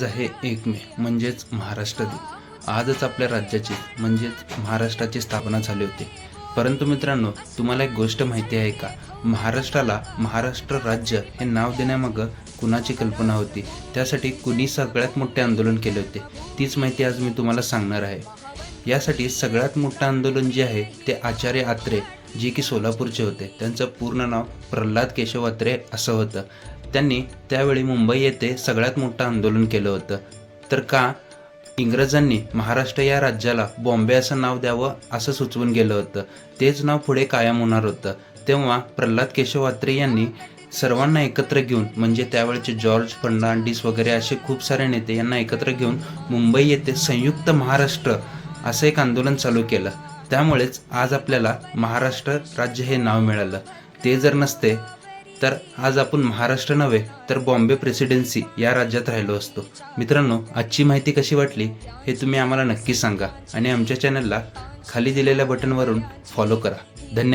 आज आहे एक मे म्हणजेच महाराष्ट्र दिन. आजच आपल्या राज्याची म्हणजेच महाराष्ट्राची स्थापना झाली होती. परंतु मित्रांनो तुम्हाला एक गोष्ट माहिती आहे का? महाराष्ट्राला महाराष्ट्र राज्य हे नाव देण्यामागं कुणाची कल्पना होती? त्यासाठी कुणी सगळ्यात मोठे आंदोलन केले होते? तीच माहिती आज मी तुम्हाला सांगणार आहे. यासाठी सगळ्यात मोठं आंदोलन जे आहे ते आचार्य आत्रे जे की सोलापूरचे होते. त्यांचं पूर्ण नाव प्रल्हाद केशव अत्रे असं होतं. त्यांनी त्यावेळी मुंबई येथे सगळ्यात मोठं आंदोलन केलं होतं. तर का? इंग्रजांनी महाराष्ट्र या राज्याला बॉम्बे असं नाव द्यावं असं सुचवून गेलं होतं. तेच नाव पुढे कायम होणार होतं. तेव्हा प्रल्हाद केशव अत्रे यांनी सर्वांना एकत्र घेऊन म्हणजे त्यावेळेचे जॉर्ज फर्नांडिस वगैरे असे खूप सारे नेते यांना एकत्र घेऊन मुंबई येथे संयुक्त महाराष्ट्र असं एक आंदोलन चालू केलं. त्यामुळेच आज आपल्याला महाराष्ट्र राज्य हे नाव मिळालं. ते जर नसते तर आज आपण महाराष्ट्र नव्हे तर बॉम्बे प्रेसिडेन्सी या राज्यात राहिलो असतो. मित्रांनो आजची माहिती कशी वाटली हे तुम्ही आम्हाला नक्की सांगा आणि आमच्या चॅनलला खाली दिलेल्या बटनवरून फॉलो करा. धन्यवाद.